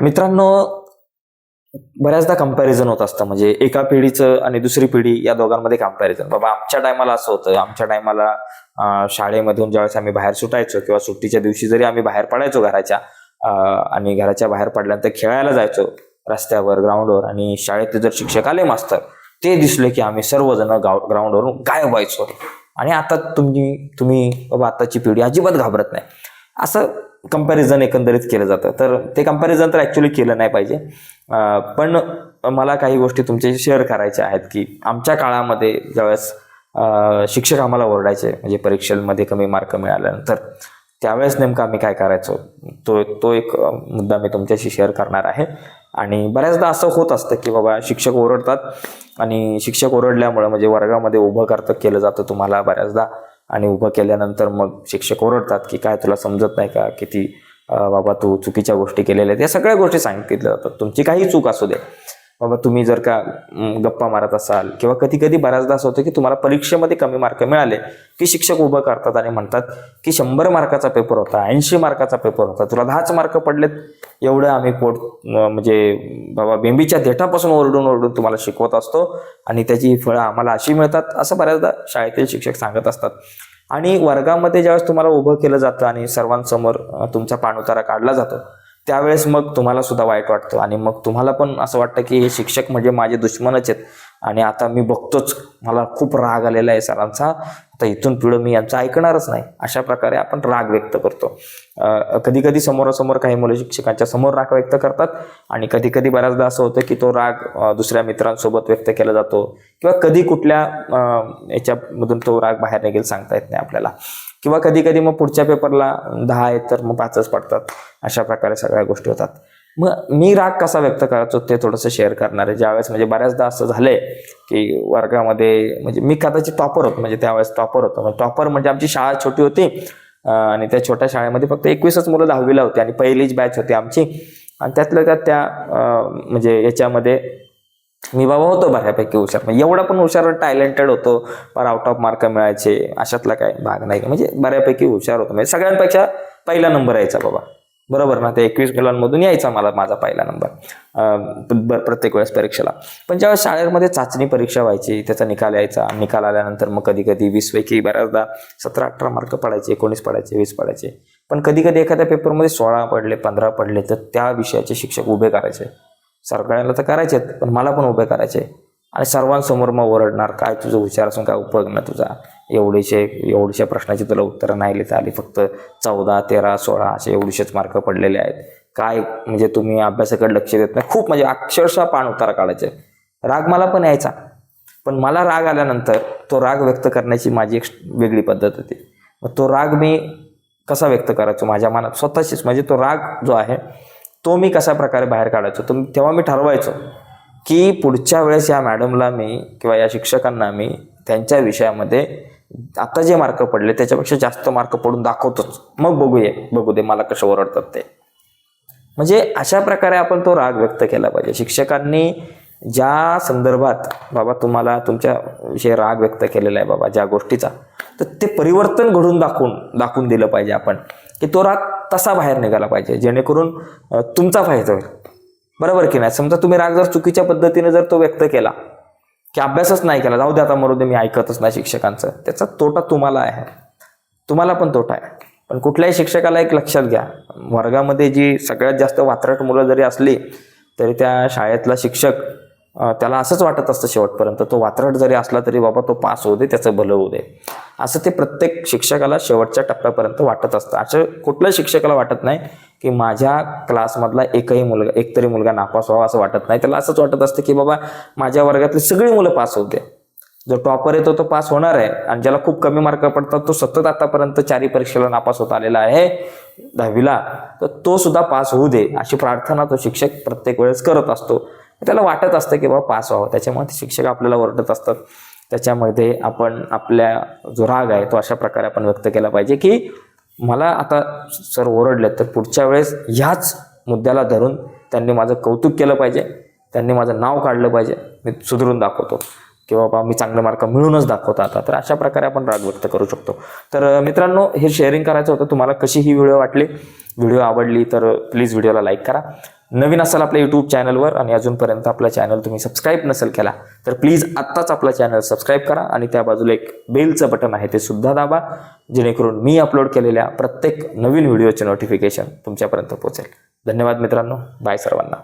मित्रांनो बऱ्याचदा कंपॅरिझन होत असतं. म्हणजे एका पिढीचं आणि दुसरी पिढी या दोघांमध्ये कंपॅरिझन बाबा आमच्या टायमाला असं होतं. आमच्या टायमाला शाळेमधून ज्यावेळेस आम्ही बाहेर सुटायचो किंवा सुट्टीच्या दिवशी जरी आम्ही बाहेर पडायचो घराच्या आणि घराच्या बाहेर पडल्यानंतर खेळायला जायचो रस्त्यावर ग्राउंडवर आणि शाळेत जर शिक्षक आले मास्तर ते दिसले की आम्ही सर्वजण गाव ग्राउंडवरून गायब व्हायचो. आणि आता तुम्ही तुम्ही बाबा आताची पिढी अजिबात घाबरत नाही. असं कंपॅरिझन एकंदरीत केलं जातं. तर ते कंपॅरिझन तर ॲक्च्युली केलं नाही पाहिजे. पण मला काही गोष्टी तुमच्याशी शेअर करायच्या आहेत की आमच्या काळामध्ये ज्यावेळेस शिक्षक आम्हाला ओरडायचे म्हणजे परीक्षेमध्ये कमी मार्क मिळाल्यानंतर त्यावेळेस नेमकं आम्ही काय करायचो? तो तो एक मुद्दा मी तुमच्याशी शेअर करणार आहे. आणि बऱ्याचदा असं होत असतं की बाबा शिक्षक ओरडतात आणि शिक्षक ओरडल्यामुळं म्हणजे वर्गामध्ये उभं करतं केलं जातं तुम्हाला बऱ्याचदा. आणि उभं केल्यानंतर मग शिक्षक ओरडतात की काय तुला समजत नाही का? किती बाबा तू चुकीच्या गोष्टी केलेल्या आहेत. या सगळ्या गोष्टी सांगितल्या जातात. तुमची काही चूक असू दे. बाबा तुम्ही जर का गप्पा मारत असाल किंवा कधी कधी बऱ्याचदा असं होतं की तुम्हाला परीक्षेमध्ये कमी मार्क मिळाले की शिक्षक उभं करतात आणि म्हणतात की शंभर मार्काचा पेपर होता ऐंशी मार्काचा पेपर होता तुला दहाच मार्क पडलेत. एवढं आम्ही पोट म्हणजे बाबा बेंबीच्या देठापासून ओरडून ओरडून तुम्हाला शिकवत असतो आणि त्याची फळं आम्हाला अशी मिळतात असं बऱ्याचदा शाळेतील शिक्षक सांगत असतात. आणि वर्गामध्ये ज्यावेळेस तुम्हाला उभं केलं जातं आणि सर्वांसमोर तुमचा पाणउतारा काढला जातो त्यावेळेस मग तुम्हाला सुद्धा वाईट वाटतं. आणि मग तुम्हाला पण असं वाटतं की हे शिक्षक म्हणजे माझे दुश्मनच आहेत. आणि आता मी बघतोच. मला खूप राग आलेला आहे सरांचा. आता इथून पुढं मी यांचं ऐकणारच नाही. अशा प्रकारे आपण राग व्यक्त करतो. कधी कधी समोरासमोर काही मुलं शिक्षकांच्या समोर राग व्यक्त करतात. आणि कधी कधी बऱ्याचदा असं होतं की तो राग दुसऱ्या मित्रांसोबत व्यक्त केला जातो. किंवा कधी कुठल्या याच्यामधून तो राग बाहेर निघेल सांगता येत नाही आपल्याला. किंवा कधी कधी मग पुढच्या पेपरला दहा आहेत तर मग पाचच पडतात. अशा प्रकारे सगळ्या गोष्टी होतात. मग मी राग कसा व्यक्त करायचो ते थोडंसं शेअर करणार. आहे ज्यावेळेस म्हणजे बऱ्याचदा असं झालंय की वर्गामध्ये म्हणजे मी कदाचित टॉपर होतो. म्हणजे त्यावेळेस टॉपर होतो. मग टॉपर म्हणजे आमची शाळा छोटी होती. आणि त्या छोट्या शाळेमध्ये फक्त एकवीसच मुलं दहावीला होती आणि पहिलीच बॅच होती आमची. आणि त्यातल्या त्यात त्या म्हणजे याच्यामध्ये मी बाबा होतो बऱ्यापैकी हुशार. म्हणजे एवढा पण हुशार टॅलेंटेड होतो पर आउट ऑफ मार्क मिळायचे अशातला काय भाग नाही. म्हणजे बऱ्यापैकी हुशार होतो. म्हणजे सगळ्यांपेक्षा पहिला नंबर यायचा बाबा. बरोबर ना? ते एकवीस मुलांमधून यायचा मला माझा पहिला नंबर प्रत्येक वेळेस परीक्षेला. पण जेव्हा शाळेमध्ये चाचणी परीक्षा व्हायची त्याचा निकाल यायचा. निकाल आल्यानंतर मग कधी कधी वीसपैकी बऱ्याचदा सतरा अठरा मार्क पडायचे एकोणीस पडायचे वीस पडायचे. पण कधी कधी एखाद्या पेपरमध्ये सोळा पडले पंधरा पडले तर त्या विषयाचे शिक्षक उभे करायचे. सरकारला तर करायचे आहेत पण मला पण उभे करायचे आणि सर्वांसमोर मग ओरडणार काय तुझं विचार असून काय उपयोग ना तुझा. एवढीशे एवढीशा प्रश्नाची तुला उत्तरं नाही लिहिता आली फक्त चौदा तेरा सोळा असे एवढीशेच मार्क पडलेले आहेत. काय म्हणजे तुम्ही अभ्यासाकडे लक्ष देत नाही. खूप म्हणजे अक्षरशः पाण उतारा काढायचे. राग मला पण यायचा. पण मला राग आल्यानंतर तो राग व्यक्त करण्याची माझी एक वेगळी पद्धत होती. मग तो राग मी कसा व्यक्त करायचो? माझ्या मनात स्वतःशीच. म्हणजे तो राग जो आहे तो मी कशा प्रकारे बाहेर काढायचो? तर तेव्हा मी ठरवायचो की पुढच्या वेळेस या मॅडमला मी किंवा या शिक्षकांना मी त्यांच्या विषयामध्ये आता जे मार्क पडले त्याच्यापेक्षा जास्त मार्क पडून दाखवतोच. मग बघूया बघू दे मला कसं ओरडतात ते. म्हणजे अशा प्रकारे आपण तो राग व्यक्त केला पाहिजे. शिक्षकांनी ज्या संदर्भात बाबा तुम्हाला तुमच्या विषयी राग व्यक्त केलेला आहे बाबा ज्या गोष्टीचा तर ते परिवर्तन घडून दाखवून दाखवून दिलं पाहिजे आपण. की तो राग तसा बाहेर निघाला पाहिजे जेणेकरून तुमचा फायदा होईल. बरोबर की नाही? समजा तुम्ही राग जर चुकीच्या पद्धतीने जर तो व्यक्त केला की अभ्यासच नाही केला जाऊ दे आता मरू दे मी ऐकतच नाही शिक्षकांचं त्याचा तोटा तुम्हाला आहे. तुम्हाला पण तोटा आहे. पण कुठल्याही शिक्षकाला एक लक्षात घ्या. वर्गामध्ये जी सगळ्यात जास्त वात्रट मुलं जरी असली तरी त्या शाळेतला शिक्षक त्याला असंच वाटत असतं शेवटपर्यंत. तो वात्रट जरी असला तरी बाबा तो पास होऊ दे त्याचं भलं होऊ दे. असं ते प्रत्येक शिक्षकाला शेवटच्या टप्प्यापर्यंत वाटत असतं. असं कुठल्याही शिक्षकाला वाटत नाही की माझ्या क्लासमधला एकही मुलगा एकतरी मुलगा नापास व्हावा असं वाटत नाही. त्याला असंच वाटत असतं की बाबा माझ्या वर्गातली सगळी मुलं पास होऊ जो टॉपर येतो तो पास होणार आहे आणि ज्याला खूप कमी मार्क पडतात तो सतत आतापर्यंत चारी परीक्षेला नापास होत आलेला आहे दहावीला तर तो सुद्धा पास होऊ दे अशी प्रार्थना तो शिक्षक प्रत्येक वेळेस करत असतो. त्याला वाटत असतं की बाबा पास व्हावं. त्याच्यामुळे ते शिक्षक आपल्याला ओरडत असतात. त्याच्यामध्ये आपण आपल्या जो राग आहे तो अशा प्रकारे आपण व्यक्त केला पाहिजे की मला आता सर ओरडले तर पुढच्या वेळेस ह्याच मुद्द्याला धरून त्यांनी माझं कौतुक केलं पाहिजे त्यांनी माझं नाव काढलं पाहिजे मी सुधरून दाखवतो. की बाबा मी चांगले मार्क मिळूनच दाखवतो आता. तर अशा प्रकारे आपण राग व्यक्त करू शकतो. तर मित्रांनो हे शेअरिंग करायचं होतं. तुम्हाला कशी ही व्हिडिओ वाटली? व्हिडिओ आवडली तर प्लीज व्हिडिओला लाईक करा. नवीन असाल आपल्या यूट्यूब चॅनलवर आणि अजूनपर्यंत आपला चॅनल तुम्ही सबस्क्राईब नसेल केला तर प्लीज आत्ताच आपला चॅनल सबस्क्राईब करा आणि त्या बाजूला एक बेलचं बटन आहे ते सुद्धा दाबा जेणेकरून मी अपलोड केलेल्या प्रत्येक नवीन व्हिडिओचे नोटिफिकेशन तुमच्यापर्यंत पोहोचेल. धन्यवाद मित्रांनो. बाय सर्वांना.